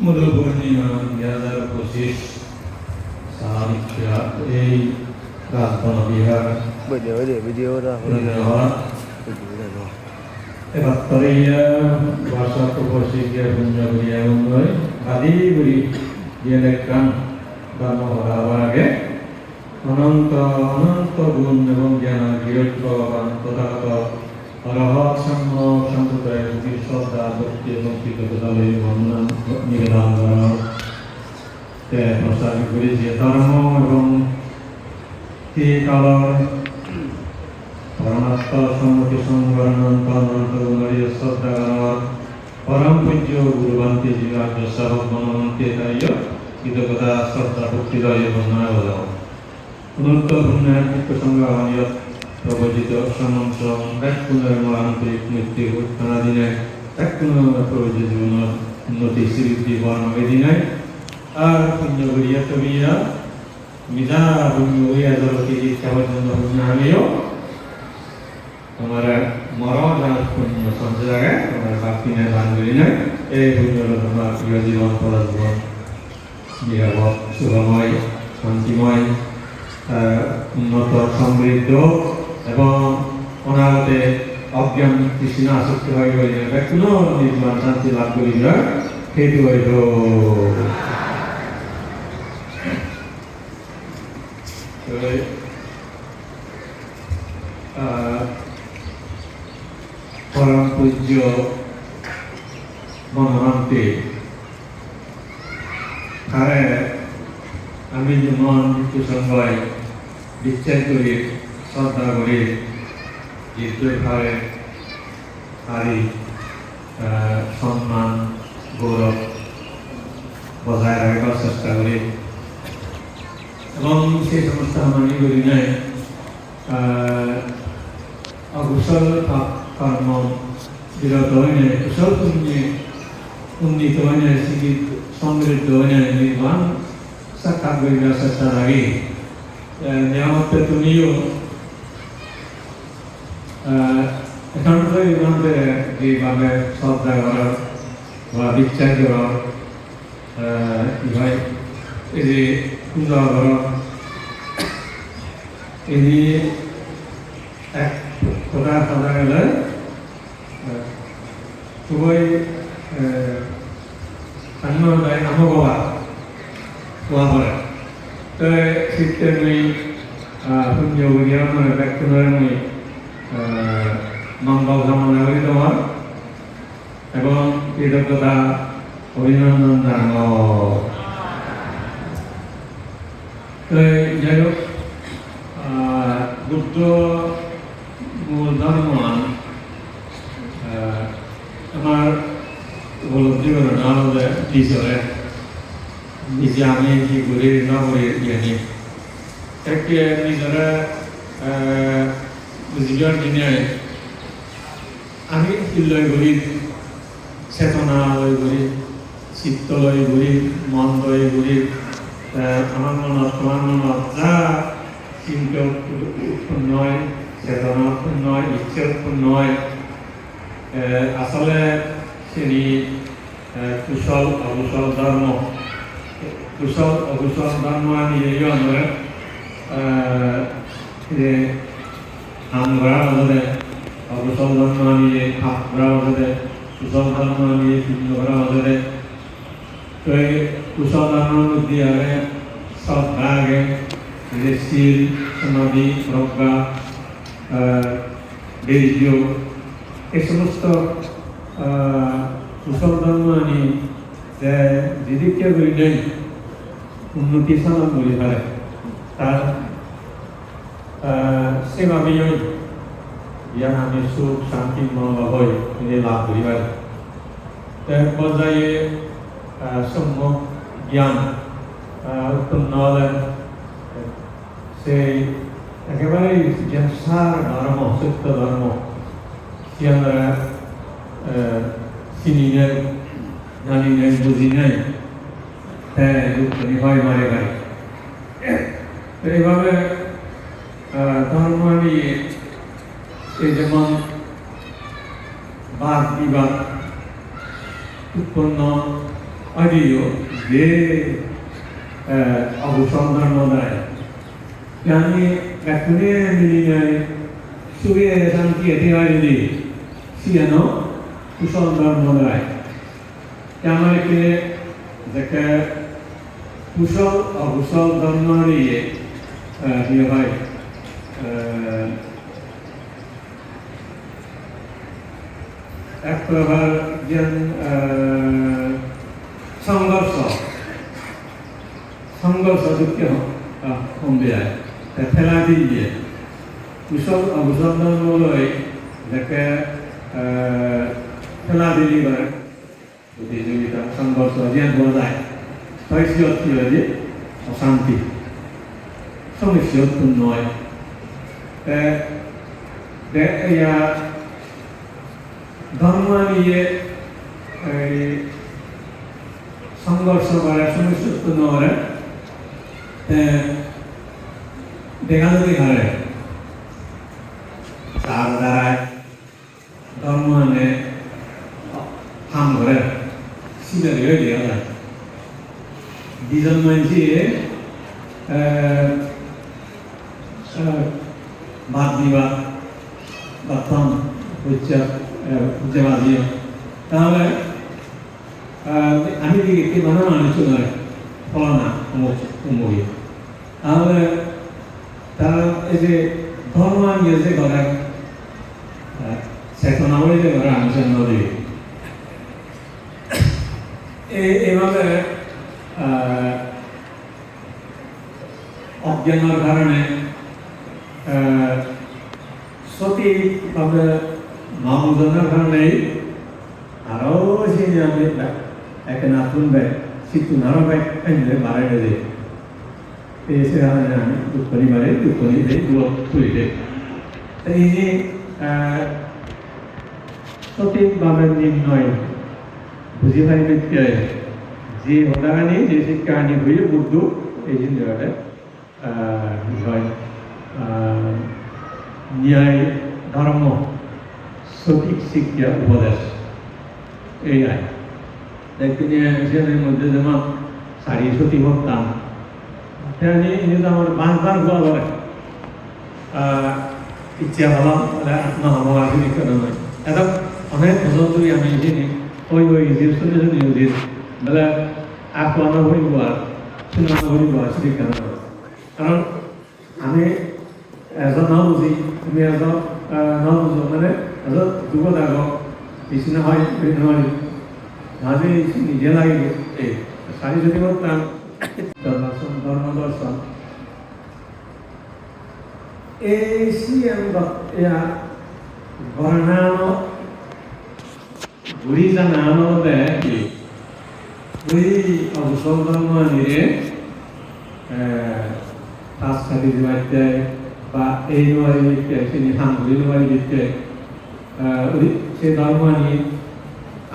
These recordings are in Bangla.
মধু পূর্ণিমা দুই হাজার পঁচিশ এই প্রার্থনা বিহার তরেইয়া ভাষা প্রবাসী গিয়া পুঞ্জাবরিয়া উন্নয় আদি গুরি গিয়ে লেখান ধর্ম হওয়ার আগে অনন্ত অনন্ত গুণ এবং জ্ঞান বীরত্ব তথাগত ভক্তি এবং কৃতজ্ঞতালে বন্দনা নিবেদন করি যে ধর্ম এবং কালার পরমাত্ম সম্মতি সংবরণন্ত অনন্ত শ্রদ্ধা প্রসঙ্গ প্রবচিত সমন্ত্র এক পুনর আন্তরিক মৃত্যু উত্থানা দিনে পুনর প্রবচিত উন্নতি শ্রীবৃদ্ধি বর্ণবে দিনে আর পুণ্য করিয়া মিজা পুণ্য হইয়া জন্য পুণ্য মরণ পুণ্য দান করি এই পুণ্য তোমার প্রিয় জীবন পরা জীবন নিরাপদ সুখময় শান্তিময় উন্নত, সমৃদ্ধ এবং অনাগতে অজ্ঞান কৃষ্ণ আসক্তি হয়ে গেলে ব্যক্তিন নির্মাণ শান্তি লাভ করি সেইটো আহ, পরম পূজ্য মনোমন্ত্রী তারে আমি যেমন মৃত্যু সময় বিশ্বাস করি করি জিজ্ঞাসারে হারি সম্মান, গৌরব বজায় রাখবার চেষ্টা করি এবং সেই সমস্ত মানি করি নাই অকুশল কর্ম বিরত হয় কুশল পুণ্যে উন্নীত হয় শিক্ষিত সমৃদ্ধ হয় নাই, নির্বাণ সাক্ষাৎ করিবার চেষ্টা লাগে নিয়ামতে তুমিও এখন তো ইমানতে যেভাবে শ্রদ্ধা করার বা বিচার করার ভাই, এই যে পূজা করার এই এক কথা কথা গেলে খুবই সান্নদায় আমগবা কোৱা হয়। তই চিত্তে মই শূন্য উলিয়াও নহয় ব্যক্তিলৈ মই মংগল কামনা কৰি তোমাৰ এবং কৃতজ্ঞতা অভিনন্দন জানাও। তই যাই হোক বুদ্ধ মূল ধর্মমান আমার উপলব্ধি করে না হলে নিজরে নিজে আমি কি করি, না করি, জানি। একটি, নিজরে বুঝিবার দিনে আমি লয় করি চেতনা লয় করি চিত্ত লয় করি মন লয় করি আমার মনত তোমার মনত যা চিন্তা উৎপন্ন হয়, চেতনা উৎপন্ন হয়, ইচ্ছা উৎপন্ন শ্রেণি কুশল, অকুশল ধর্ম, কুশল, অকুশল ধর্ম আমি এই আমরা যে হাম করা আমাদের অকুশল ধর্ম আমি খাপ করা আমাদের তো এই ধর্মের মধ্যে আগে শ্রদ্ধা আগে যে শীল সমাধি, প্রজ্ঞা বীর্য, এই সমস্ত ধর্ম আনি যে যেদিকে করি নেই উন্নতি সাধন করি পারে, তার সেভাবেই ইয়ান আমি সুখ শান্তি মনোভাব হয় তিনি লাভ করি পারে এক পর্যায়ে সম্যক জ্ঞান উৎপন্ন হলে সেই একেবারে যে সার ধর্ম সত্য ধর্ম কি আমরা চিনি নেই জানি নেই বুঝি নেই হ্যাঁ দুঃখনি হয় মারে গাড়ি এইভাবে ধর্ম নিয়ে এই যেমন বাদ বিবাদ উৎপন্ন অডিও যে অবসন্ধান দেয় আমি এখনই মিলিয়ে সুবে শান্তি এটি হয় যদি সিয়ানো কুসন্ধান দেয় আমাকে দেখে কুশল অকুশল ধর্ম নিয়ে হয়। এক প্রকার যেন সংঘর্ষ সংঘর্ষ দুঃখে কমবে যায় ঠেলা দিয়ে কুশল অবসন্ধানমূলক যাকে ঠেলা দিলি করে প্রতিযোগিতা সংঘর্ষ যেন বলা যায় তাই কি হয়েছে অশান্তি সমস্যা নয় ইয়া ধর্ম নিয়ে সংঘর্ষ করে উৎপন্ন করে দেখাদেখি ঘরে তার দ্বারায় ধর্ম মানে হাম করে সিনারি হয়ে গেল দুজন মানসি বাদ দিবা বাতাম হচ্ছে হচ্ছে বাদ দিও তাহলে আমি দিকে মানে মানুষ নয় ফলানা অমুক অমুক। তাহলে, তারা এই যে ধর্ম নিয়ে যে করে চেতনা বলে যে করে আলোচনা নদী এইভাবে অজ্ঞানের কারণে সঠিকভাবে মামুজনের কারণেই আরও সেই আমি একে নাতুন ব্যাগ সিটু নারো ব্যাগ এনে বাড়াই দেয় এই সেখানে আমি দুঃখনি বাড়ে দুঃখনি দেয় দূর তুলিতে এই যে সঠিকভাবে নির্ণয় বুঝি পাইবে যে হতাখানি যে শিক্ষাহানি হয়ে বুদ্ধ, এই জিনিসটা হয় ন্যায় ধর্ম সঠিক শিক্ষা উপদেশ। এই আয় একদিনে এশিয়ানের মধ্যে যেমন শাড়ি সতী ভক্তাম তেমনি কিন্তু আমার বাঁচবার গোয়া করে ইচ্ছা হলাম আত্মা হব আসলে কেন নয় এখন অনেক বছর ধরে আমি এসিনি ওই ওই জিনিস শুনে শুনে জিনিস বেলা আকলানো হইব আর শুনানো হইব আসলে কেন কারণ আমি এজন ন বুজি তুমি এজন ন বুজো মানে এজন যুগত আগত নিচিনা হয় নহয় মাঝে নিজে লাগিব এই চাৰি যদি বলতাম দর্শন ধর্ম দর্শন এই সিএম গণনানো গুৰি জানানোতে গুৰি অবসর ধর্ম নিয়ে পাঁচ খালি দিবাইতে বা এই নোৱাৰি বিত্তে চিনি হাম ঘূৰি নোৱাৰি বিত্তে সেই ধর্ম নিয়ে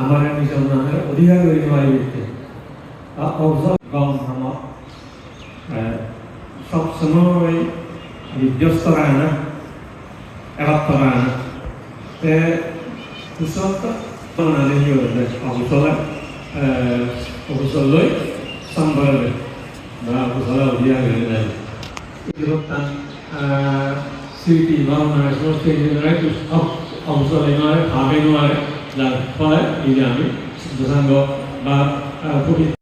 আমার নিজের নামের অধিকার করে নোৱাৰি বিত্তে অবসর গম ধর্ম সবসময় বিধ্বস্ত করে না, একাত্ম করে না। তে কুশলত নালে কি হবে অবসরে অবসরলৈ সম্ভবে বা অবসরে অধিকার হয়ে যায়। বিভক্তান স্মৃতি ভাবনা সমস্ত ইঞ্জিনিয়ার অবসরে নয় ভাবে নয় যার ফলে এই যে আমি যথাঙ্গ বা